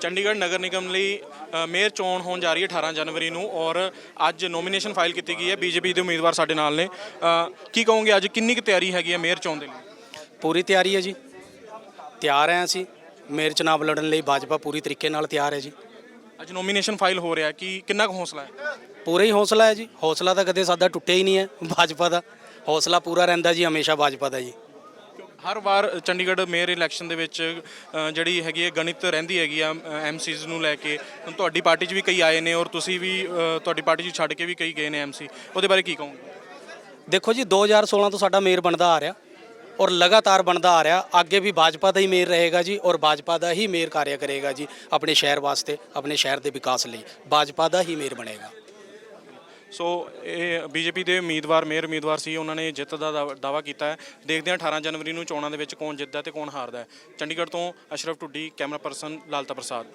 ਚੰਡੀਗੜ੍ਹ ਨਗਰ ਨਿਗਮ ਲਈ ਮੇਅਰ ਚੋਣ ਹੋਣ ਜਾ ਰਹੀ ਹੈ 18 ਜਨਵਰੀ ਨੂੰ ਔਰ ਅੱਜ ਨੋਮੀਨੇਸ਼ਨ ਫਾਈਲ ਕੀਤੀ ਗਈ ਹੈ ਬੀਜੇਪੀ ਦੇ ਉਮੀਦਵਾਰ ਸਾਡੇ ਨਾਲ ਨੇ। ਕੀ ਕਹੋਗੇ ਅੱਜ ਕਿੰਨੀ ਕੁ ਤਿਆਰੀ ਹੈਗੀ ਹੈ ਮੇਅਰ ਚੋਣ ਦੇ ਲਈ? ਪੂਰੀ ਤਿਆਰੀ ਹੈ ਜੀ। ਤਿਆਰ ਹੈ ਅਸੀਂ। ਮੇਰ ਚੁਣਾਵ ਲੜਨ ਲਈ ਭਾਜਪਾ ਪੂਰੀ ਤਰੀਕੇ ਨਾਲ ਤਿਆਰ ਹੈ ਜੀ। ਅੱਜ ਨੋਮੀਨੇਸ਼ਨ ਫਾਈਲ ਹੋ ਰਿਹਾ ਕਿ ਕਿੰਨਾ ਕੁ ਹੌਸਲਾ ਹੈ? ਪੂਰਾ ਹੀ ਹੌਸਲਾ ਹੈ ਜੀ। ਹੌਸਲਾ ਤਾਂ ਕਦੇ ਸਾਡਾ ਟੁੱਟਿਆ ਹੀ ਨਹੀਂ ਹੈ ਭਾਜਪਾ ਦਾ। ਹੌਸਲਾ ਪੂਰਾ ਰਹਿੰਦਾ ਜੀ ਹਮੇਸ਼ਾ ਭਾਜਪਾ ਦਾ ਜੀ। ਹਰ ਵਾਰ ਚੰਡੀਗੜ੍ਹ ਮੇਅਰ ਇਲੈਕਸ਼ਨ ਦੇ ਵਿੱਚ ਅ, ਜਿਹੜੀ ਹੈਗੀ ਹੈ ਗਣਿਤ ਰਹਿੰਦੀ ਹੈਗੀ ਆ ਐਮਸੀਜ਼ ਨੂੰ ਲੈ ਕੇ। ਹੁਣ ਤੁਹਾਡੀ ਪਾਰਟੀ 'ਚ ਵੀ ਕਈ ਆਏ ਨੇ ਔਰ ਤੁਸੀਂ ਵੀ ਅ, ਤੁਹਾਡੀ ਪਾਰਟੀ 'ਚ ਛੱਡ ਕੇ ਵੀ ਕਈ ਗਏ ਨੇ ਐਮਸੀ ਉਹਦੇ ਬਾਰੇ ਕੀ ਕਹੋਗੇ? ਦੇਖੋ ਜੀ 2016 ਤੋਂ ਸਾਡਾ ਮੇਅਰ ਬਣਦਾ ਆ ਰਿਹਾ ਔਰ ਲਗਾਤਾਰ ਬਣਦਾ ਆ ਰਿਹਾ। ਅੱਗੇ ਵੀ ਭਾਜਪਾ ਦਾ ਹੀ ਮੇਅਰ ਰਹੇਗਾ ਜੀ ਔਰ ਭਾਜਪਾ ਦਾ ਹੀ ਮੇਅਰ ਕਾਰਿਆ ਕਰੇਗਾ ਜੀ ਆਪਣੇ ਸ਼ਹਿਰ ਵਾਸਤੇ ਆਪਣੇ ਸ਼ਹਿਰ ਦੇ ਵਿਕਾਸ ਲਈ। ਭਾਜਪਾ ਦਾ ਹੀ ਮੇਅਰ ਬਣੇਗਾ। ਸੋ ਇਹ ਬੀਜੇਪੀ ਦੇ ਉਮੀਦਵਾਰ, ਮੇਅਰ ਉਮੀਦਵਾਰ ਸੀ, ਉਹਨਾਂ ਨੇ ਜਿੱਤ ਦਾ ਦਾਅਵਾ- ਦਾਅਵਾ ਕੀਤਾ ਹੈ। ਦੇਖਦੇ ਹਾਂ 18 ਜਨਵਰੀ ਨੂੰ ਚੋਣਾਂ ਦੇ ਵਿੱਚ ਕੌਣ ਜਿੱਤਦਾ ਤੇ ਕੌਣ ਹਾਰਦਾ ਹੈ। ਚੰਡੀਗੜ੍ਹ ਤੋਂ ਅਸ਼ਰਫ ਟੁੱਡੀ ਕੈਮਰਾ ਪਰਸਨ ਲਾਲਤਾ ਪ੍ਰਸਾਦ।